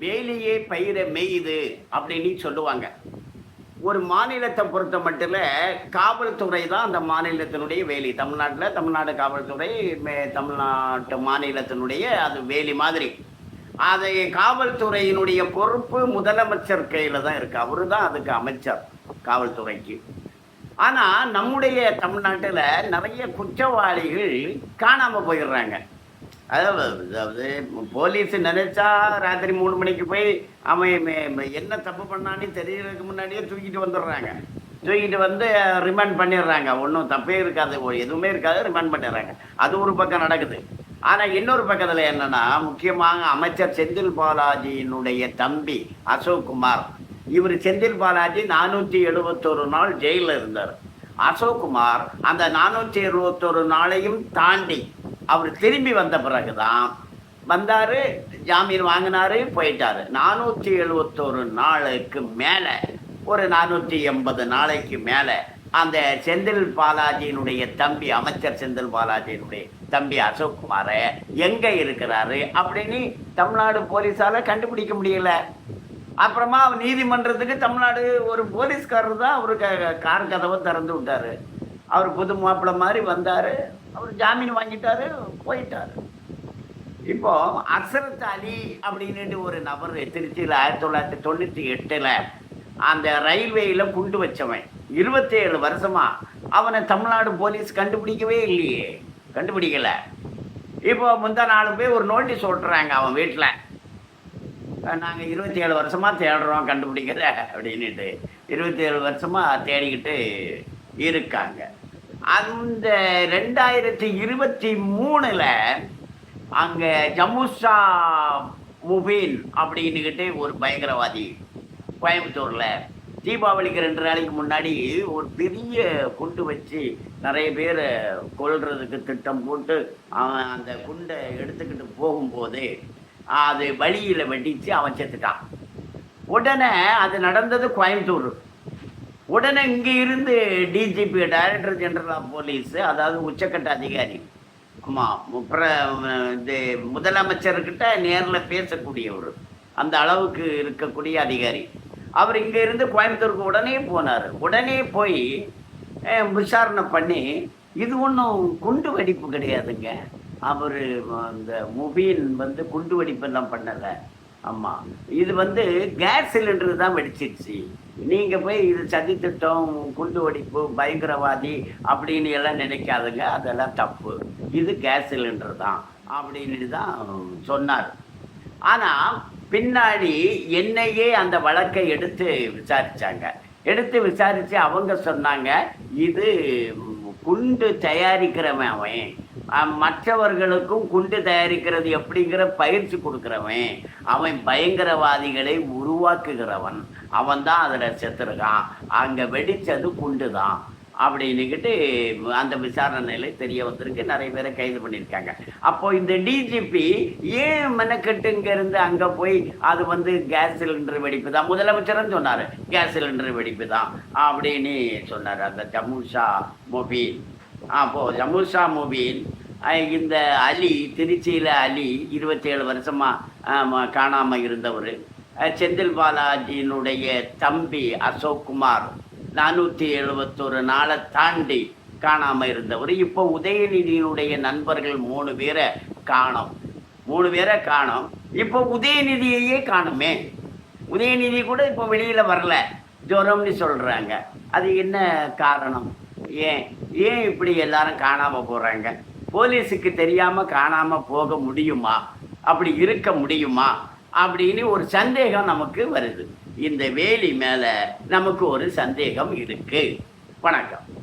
வேலியே பயிரை மெய்யுது அப்படின்னு சொல்லுவாங்க. ஒரு மாநிலத்தை பொறுத்த மட்டும் காவல்துறை தான் அந்த மாநிலத்தினுடைய வேலி. தமிழ்நாட்டில் தமிழ்நாடு காவல்துறை மே- தமிழ்நாட்டு மாநிலத்தினுடைய அது வேலி மாதிரி. அதை காவல்துறையினுடைய பொறுப்பு முதலமைச்சர் கையில் தான் இருக்குது அவரு தான் அதுக்கு அமைச்சர் காவல்துறைக்கு. ஆனால் நம்முடைய தமிழ்நாட்டில் நிறைய குற்றவாளிகள் காணாமல் போயிடுறாங்க. அதாவது அதாவது போலீஸ் நினைச்சா ராத்திரி மூணு மணிக்கு போய் அவன் என்ன தப்பு பண்ணான்னு தெரியறதுக்கு முன்னாடியே தூக்கிட்டு வந்துடுறாங்க. தூக்கிட்டு வந்து ரிமாண்ட் பண்ணிடுறாங்க. ஒன்றும் தப்பே இருக்காது. எதுவுமே இருக்காது. ரிமாண்ட் பண்ணிடுறாங்க. அது ஒரு பக்கம் நடக்குது. ஆனால் இன்னொரு பக்கத்தில் என்னன்னா முக்கியமாக அமைச்சர் செந்தில் பாலாஜியினுடைய தம்பி அசோக் குமார் இவர் செந்தில் பாலாஜி நானூற்றி எழுபத்தொரு நாள் ஜெயிலில் இருந்தார். அசோக்குமார் அந்த நானூற்றி எழுபத்தொரு நாளையும் தாண்டி அவர் திரும்பி வந்த பிறகுதான் வந்தாரு ஜாமீன் வாங்கினாரு போயிட்டாரு. நானூற்றி எழுபத்தொரு நாளுக்கு மேலே ஒரு நானூற்றி எண்பது நாளைக்கு மேலே அந்த செந்தில் பாலாஜியினுடைய தம்பி அமைச்சர் செந்தில் பாலாஜியினுடைய தம்பி அசோக்குமாரை எங்கே இருக்கிறாரு அப்படின்னு தமிழ்நாடு போலீஸால கண்டுபிடிக்க முடியல. அப்புறமா அவர் நீதிமன்றத்துக்கு தமிழ்நாடு ஒரு போலீஸ்காரர் தான் அவரு க- கார் கதவை திறந்து விட்டாரு. அவர் புது மாப்பிள்ளை மாதிரி வந்தாரு. அவர் ஜாமீன் வாங்கிட்டாரு போயிட்டாரு. இப்போ அசரத் அலி அப்படின்னுட்டு ஒரு நபர் திருச்சியில் ஆயிரத்தி தொள்ளாயிரத்தி தொண்ணூற்றி எட்டில் அந்த ரயில்வேயில் குண்டு வச்சவன். இருபத்தேழு வருஷமாக அவனை தமிழ்நாடு போலீஸ் கண்டுபிடிக்கவே இல்லையே. கண்டுபிடிக்கலை. இப்போ முந்தா நாலு போய் ஒரு நோட்டீஸ் ஓட்டுறாங்க அவன் வீட்டில் நாங்கள் இருபத்தி ஏழு வருஷமாக தேடுறோம் கண்டுபிடிக்கிற அப்படின்னுட்டு. இருபத்தி ஏழு வருஷமாக தேடிக்கிட்டு இருக்காங்க. அந்த ரெண்டாயிரத்தி இருபத்தி மூணில் அங்கே ஜமுசா முபீன் அப்படின்னுக்கிட்டு ஒரு பயங்கரவாதி கோயம்புத்தூரில் தீபாவளிக்கு ரெண்டு நாளைக்கு முன்னாடி ஒரு பெரிய குண்டு வச்சு நிறைய பேரை கொள்றதுக்கு திட்டம் போட்டு அவன் அந்த குண்டை எடுத்துக்கிட்டு போகும்போது அது வழியில் வெடிச்சு அவன் செத்துட்டான். உடனே அது நடந்தது கோயம்புத்தூர். உடனே இங்கே இருந்து DGP director general of police அதாவது உச்சக்கட்ட அதிகாரி. ஆமாம் இது முதலமைச்சர்கிட்ட நேரில் பேசக்கூடியவர். அந்த அளவுக்கு இருக்கக்கூடிய அதிகாரி. அவர் இங்கே இருந்து கோயம்புத்தூருக்கு உடனே போனார். உடனே போய் விசாரணை பண்ணி இது ஒன்றும் குண்டு வெடிப்பு கிடையாதுங்க. அவர் அந்த முபீன் வந்து குண்டு வெடிப்பெல்லாம் பண்ணலை. ஆமாம் இது வந்து கேஸ் சிலிண்டர் தான் வெடிச்சிருச்சு. நீங்கள் போய் இது சதித்திட்டம் குண்டு வெடிப்பு பயங்கரவாதி அப்படின்னு எல்லாம் நினைக்காதுங்க. அதெல்லாம் தப்பு. இது கேஸ் சிலிண்டர் தான் அப்படின்னு தான் சொன்னார். ஆனால் பின்னாடி என்னையே அந்த வழக்கை எடுத்து விசாரித்தாங்க எடுத்து விசாரித்து அவங்க சொன்னாங்க இது குண்டு தயாரிக்கிறவன் அவன். அஹ் மற்றவர்களுக்கும் குண்டு தயாரிக்கிறது எப்படிங்கிற பயிற்சி கொடுக்குறவன். அவன் பயங்கரவாதிகளை உருவாக்குகிறவன். அவன் தான் அதில் செத்துருக்கான். அங்கே வெடிச்சது குண்டு தான் அப்படின்னுக்கிட்டு அந்த விசாரணையில் தெரிய வந்திருக்கு. நிறைய பேரை கைது பண்ணியிருக்காங்க. அப்போ இந்த டிஜிபி ஏன் மெனக்கெட்டு இருந்து அங்கே போய் அது வந்து கேஸ் சிலிண்டர் வெடிப்பு தான்? முதலமைச்சரும் சொன்னார். கேஸ் சிலிண்டர் வெடிப்பு தான் அப்படின்னு சொன்னார். அந்த ஜமுஷா மொபீல் அப்போது ஜமுஷா மொபீன் இந்த அலி திருச்சியில் அலி இருபத்தேழு வருஷமாக காணாமல் இருந்தவர். செந்தில் பாலாஜியினுடைய தம்பி அசோக் குமார். நானூற்றி எழுபத்தொரு நாளை தாண்டி காணாமல் இருந்தவர். இப்போ உதயநிதியினுடைய நண்பர்கள் மூணு பேரை காணோம். மூணு பேரை காணோம். இப்போ உதயநிதியையே காணுமே. உதயநிதி கூட இப்போ வெளியில் வரல. ஜுரம்னு சொல்கிறாங்க அது என்ன காரணம்? ஏன்? ஏன் இப்படி எல்லாரும் காணாமல் போகிறாங்க போலீஸுக்கு தெரியாமல் காணாமல் போக முடியுமா? அப்படி இருக்க முடியுமா? அப்படின்னு ஒரு சந்தேகம் நமக்கு வருது. இந்த வேலி மேலே நமக்கு ஒரு சந்தேகம் இருக்குது வணக்கம்.